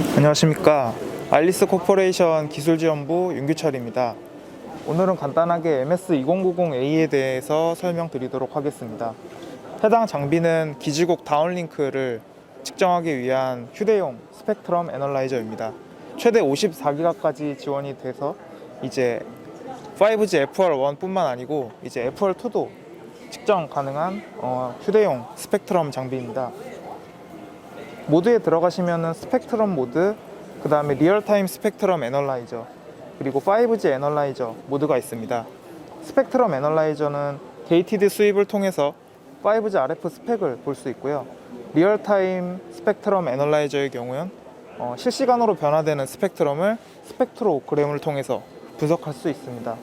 안녕하십니까. 알리스 코퍼레이션 기술지원부 윤규철입니다. 오늘은 간단하게 MS2090A에 대해서 설명드리도록 하겠습니다. 해당 장비는 기지국 다운링크를 측정하기 위한 휴대용 스펙트럼 애널라이저입니다. 최대 54기가까지 지원이 돼서 이제 5G FR1뿐만 아니고 이제 FR2도 측정 가능한 어, 휴대용 스펙트럼 장비입니다. 모드에 들어가시면은 스펙트럼 모드, 그 다음에 리얼타임 스펙트럼 애널라이저, 그리고 5G 애널라이저 모드가 있습니다. 스펙트럼 애널라이저는 게이티드 수입을 통해서 5G RF 스펙을 볼 수 있고요. 리얼타임 스펙트럼 애널라이저의 경우는 어, 실시간으로 변화되는 스펙트럼을 스펙트로그램을 통해서 분석할 수 있습니다.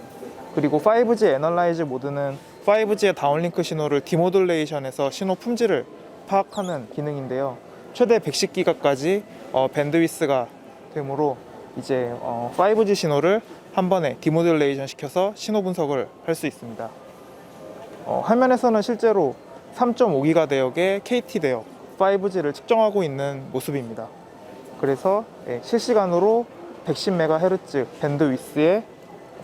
그리고 5G 애널라이즈 모드는 5G의 다운링크 신호를 디모듈레이션해서 신호 품질을 파악하는 기능인데요. 최대 110기가까지 어, 밴드위스가 되므로 이제 어, 5G 신호를 한 번에 디모듈레이션 시켜서 신호 분석을 할 수 있습니다. 어, 화면에서는 실제로 3.5기가 대역의 KT 대역 5G를 측정하고 있는 모습입니다. 그래서 예, 실시간으로 110MHz 밴드위스의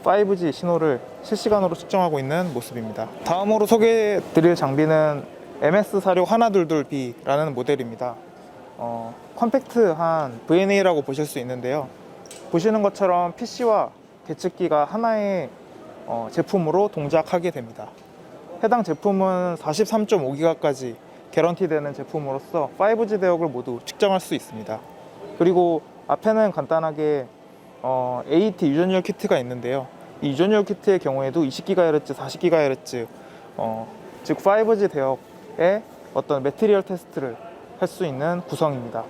5G 신호를 실시간으로 측정하고 있는 모습입니다. 다음으로 소개해 드릴 장비는 MS46 하나 둘둘B라는 모델입니다. 어, 컴팩트한 VNA라고 보실 수 있는데요. 보시는 것처럼 PC와 계측기가 하나의 어, 제품으로 동작하게 됩니다. 해당 제품은 43.5기가까지 개런티되는 제품으로서 5G 대역을 모두 측정할 수 있습니다. 그리고 앞에는 간단하게 어, AT 유전열 키트가 있는데요. 이 유전열 키트의 경우에도 20GHz, 40GHz, 어, 즉 5G 대역의 어떤 매트리얼 테스트를 할 수 있는 구성입니다.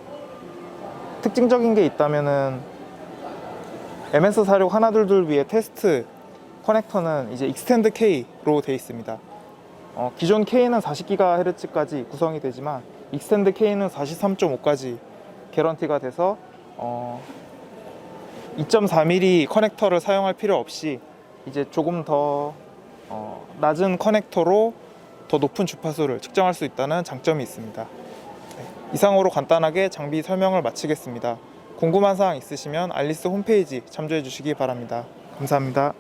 특징적인 게 있다면은 MS46 하나둘둘 위의 테스트 커넥터는 이제 익스텐드 K로 되어 있습니다. 어, 기존 K는 40GHz까지 구성이 되지만 익스텐드 K는 43.5까지 개런티가 돼서 어, 2.4mm 커넥터를 사용할 필요 없이 이제 조금 더 어, 낮은 커넥터로 더 높은 주파수를 측정할 수 있다는 장점이 있습니다. 네, 이상으로 간단하게 장비 설명을 마치겠습니다. 궁금한 사항 있으시면 알리스 홈페이지 참조해 주시기 바랍니다. 감사합니다.